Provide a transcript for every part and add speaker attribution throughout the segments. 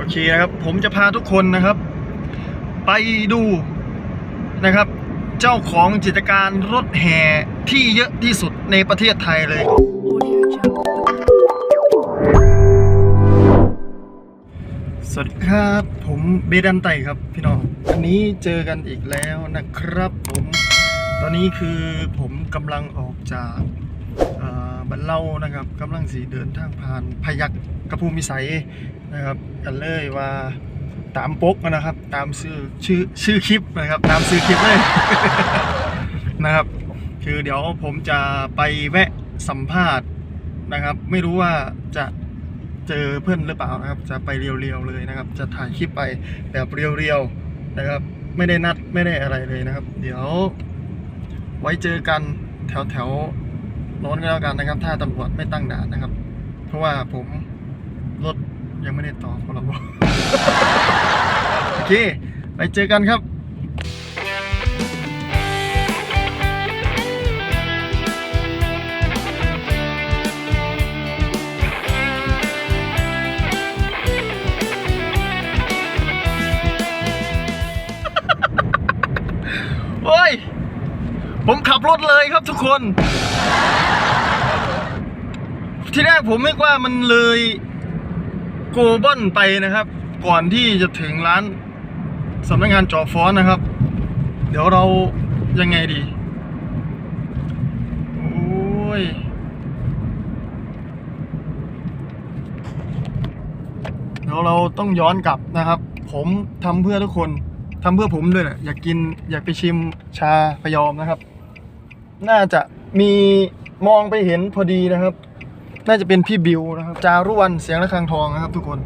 Speaker 1: โอเคนะครับ ผมจะพาทุกคนนะครับ ไปดูนะครับ เจ้าของกิจการรถแห่ที่เยอะที่สุดในประเทศไทยเลย สวัสดีครับ ผมเบดันไตครับพี่น้องวันนี้เจอกันอีกแล้วนะครับผม ตอนนี้คือผมกำลังออกจาก บันเล่านะครับกำลังสีเดินทางผ่านพยักกระพูมิสัยนะครับกันเลยว่าตามปกนะครับ ตามชื่อชื่อชื่อคลิปนะครับ ตามชื่อคลิปเลยนะครับ คือเดี๋ยวผมจะไปแวะสัมภาษณ์นะครับ ไม่รู้ว่าจะเจอเพื่อนหรือเปล่านะครับ จะไปเรียวๆเลยนะครับ จะถ่ายคลิปไปแบบเรียวๆนะครับ ไม่ได้นัดไม่ได้อะไรเลยนะครับ เดี๋ยวไว้เจอกันแถวแถว โน้นก็แล้วกันนะครับ ถ้าตำรวจไม่ตั้งด่านนะครับ เพราะว่าผมรถยังไม่ได้ต่อพรบโอเค ไปเจอกันครับโอ้ย ผมขับรถเลยครับทุกคน ที่แรกผมนึกว่ามันเลยโกบอนไปนะครับ ก่อนที่จะถึงร้านสำนักงานจอฟอนนะครับ เดี๋ยวเรายังไงดี โอ้ยเดี๋ยวเราต้องย้อนกลับนะครับ ผมทำเพื่อทุกคน ทำเพื่อผมด้วยแหละอยากกินอยากไปชิมชาพยอมนะครับ น่าจะมีมองไปเห็นพอดีนะครับ น่าจะเป็นพี่บิวนะครับ จารุวันเสียงระฆังทองนะครับ ทุกคน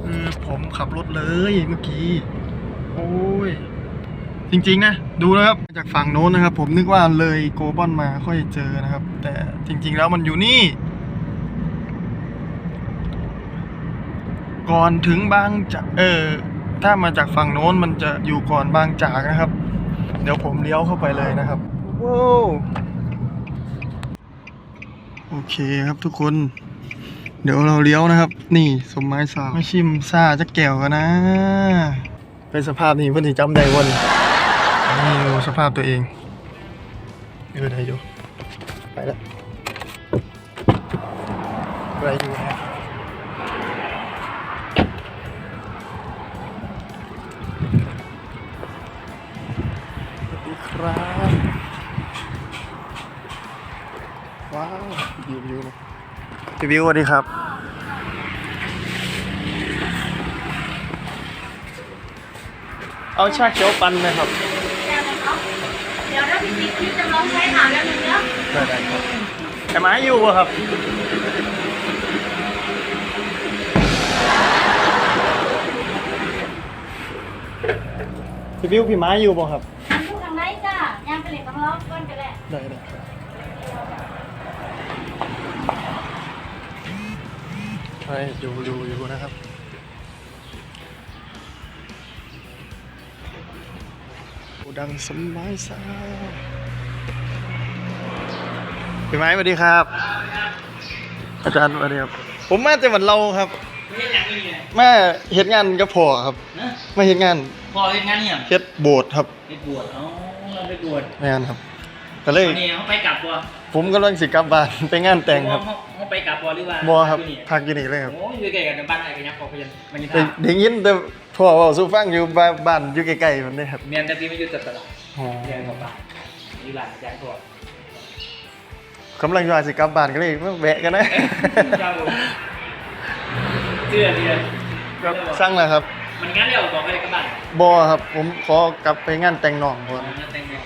Speaker 1: คือผมขับรถเลยเมื่อกี้ โอ้ย จริงๆนะ ดูนะครับ จากฝั่งโน้นนะครับ ผมนึกว่าเลยโกบอนมาค่อยเจอนะครับ แต่จริง ๆ แล้วมันอยู่นี่ ก่อนถึงบางจากเออ ถ้ามาจากฝั่งโน้นมันจะอยู่ก่อนบางจากนะครับ เดี๋ยวผมเลี้ยวเข้าไปเลยนะครับว้าวโอเคครับทุกคน เดี๋ยวเราเลี้ยวนะครับ นี่สมไม้สาวไม่ชิมซาจะแก้วกันนะ เป็นสภาพนี้เพื่อนที่จำได้วันนี่ดูสภาพตัวเองเออได้อยู่ไปแล้วไปอยู่นะ ครับ ว้าววิววิวนะพี่วิวสวัสดีครับ เอาชาเขียวปั่นนะครับ
Speaker 2: เดี๋ยวถ้าพี่ติ๊กพี่จะลองใช้ถามแล้วหนึ่งเนื้อ
Speaker 1: ได้ได้ครับแต่หมาอยู่อะครับพี่วิวพี่ไม้อยู่ป่ะครับ
Speaker 2: ย่างไปเลยต้องร้องก้นไปแหละ
Speaker 1: ได้ได้ครับใช่ดูดูอยู่นะครับโอ้ดังสมัยสาพี่ไม้สวัสดีครับ อาจารย์สวัสดีครับ ผมมาจากวันเราครับ
Speaker 3: ไม่ใช่อย่างนี้ไง
Speaker 1: มาเฮ็ดงานกับพ่อครับ
Speaker 3: นะ
Speaker 1: มาเฮ็ดงาน
Speaker 3: พอเล่นงานเนี่ย
Speaker 1: เฮ็ดโบสถ์ครับ
Speaker 3: ไปบวชอ๋อ เราไปบวช
Speaker 1: งานครับ ก็เลย
Speaker 3: วันนี้เขาไปกลับบัว
Speaker 1: ผมกำลังสิกลับบ้าน ไปงานแต่งครับ
Speaker 3: เขาเขาไปกลับบัวหรือว่า
Speaker 1: บ่ครับ
Speaker 3: อยู่นี่
Speaker 1: พักอยู่นี่เลยครับ
Speaker 3: โอ้ยอยู่ใกล้กันบ้านไอ้กันยักษ์พอพยันมันยัง
Speaker 1: ได้
Speaker 3: ท่า
Speaker 1: ได้ยินแต่พ่อเว่าสู้ฟังอยู่บ้านบ้านอยู่ใกล้ๆมันนี่ครับ
Speaker 3: เมียนแต่พี่ไม่อยู่จัดตลาด
Speaker 1: อ๋อ
Speaker 3: เมียนของบ้านอยู่หลานแจ้งตัว
Speaker 1: กำลังอยู่อาสิกลับบ้านก็เลยมาแวะกันนะ
Speaker 3: เจ้าเชื่อดีเลย
Speaker 1: ครับสร้างแล้วครับ
Speaker 3: มันงั้นเดี๋ยวบอกไปเลยกับบ้าน
Speaker 1: บอครับ ผมขอกลับไปงานแต่งน้องก่อน
Speaker 3: แต่งงาน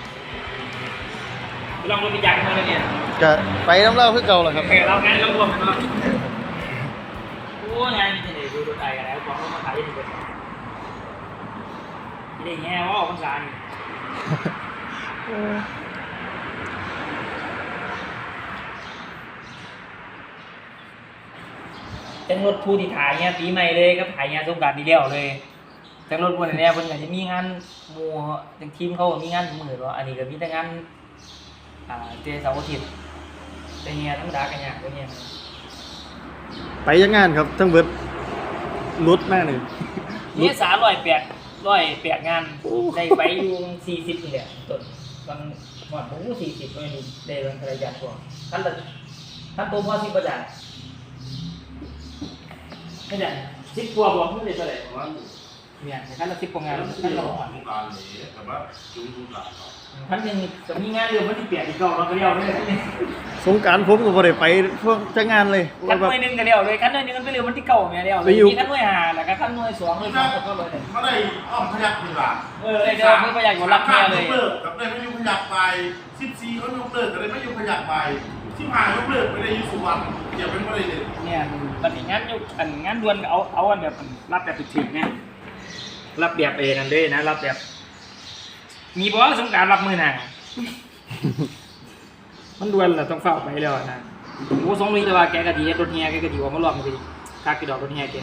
Speaker 3: ลองรถมียักษ์มาเลยเนี่ย
Speaker 1: ก็ไปน้ำเล่าคือเก่าแหละครับ
Speaker 3: โอเคเรางั้นเรารวมกันเนาะโอ้ยงานนี่จะได้ดูรถไฟกันแล้วบอกว่ามาขายยังไงไม่ได้แง่ว่าออกพรรษานี่ จังรถผู้ที่ถ่ายเนี่ยปีใหม่เลยก็ถ่ายงานสงกรารดีเดียวเลยจังรถวันนี้เพิ่นก็จะมีงานหมู่จังทีมเขาก็มีงานมือว่าอันนี้ก็มีแต่งานอ่าเจเสาร์อาทิตย์แต่เฮียธรรมดากันยากกว่าเนี้ย
Speaker 1: ไปยังงานครับทั้งเบิดรุดแม่หนึ่ง
Speaker 3: นี่สามร้อยแปดร้อยแปดงานได้ไปอยู่สี่สิบนี่แหละต้นบางหมดผมสี่สิบไม่รู้ได้บางระยะตัวขั้นละขั้นตัวพ่อสิบประจัน ไม่ได้สิบกว่าบอกไม่ได้เท่าไหร่
Speaker 4: ประมาณ
Speaker 3: เนี่ยขั้นละสิบกว่างาน
Speaker 4: แล้ว
Speaker 3: ขั้น
Speaker 4: ที่
Speaker 3: ละ
Speaker 4: เรา
Speaker 3: ห
Speaker 4: ข
Speaker 3: อ
Speaker 4: อนงการเลยแต่ว่าจุ่มทุกหลานเนาะ
Speaker 3: ขั้นหนึ่งจะมีงานเดียวมันที่แปดอีกเก่าเราก็เดียวเลย
Speaker 1: สงกรารผมก็บ่ได้ไปพวกจ้างงานเลย
Speaker 3: ขั้นห
Speaker 1: แบบ
Speaker 3: น่วยหนึ่งก็เดียวเลยขั้นหน่วยหนึ่งมันไปเร็วมันที่เก่าเนี่ยเดียวเลย
Speaker 1: ไปอยู่
Speaker 3: มีขั้นหน่วยหาแล้วก็ขั้นหน่วยสองหน่วยสามก็เลย
Speaker 4: ไม่ได้อ้อมขยักดีกว่า
Speaker 3: เออเลยเดี๋ยวไม่ประหยัดกว่ารับแม่เลย
Speaker 4: ยกเลิกกับได้ไม่ยุ่งขยักไปสิบสี่เขายกเลิกแต่ได้ไม่ยุ่งขยักไป ที่ผ่านยกเลิกไม่ได้ยุ่สุวรรณเกี่ยวเป็นอะได้เลย
Speaker 3: เนี่ยตอนนี้งานยุอันงานด่วนเอาเอาอันแบบรับแบบถึงเนี่ยรับแบบเอนั่นเลยนะรับแบบ มีบอกสงการรับมือหนามันด่วนแหละต้องเฝ้าไปแล้วนะโอ้สงรีแต่ว่าแกกะดีรถเฮียแกกะดีว่ามันรอบมันก็ดีคักกี่ดอกรถเฮียแก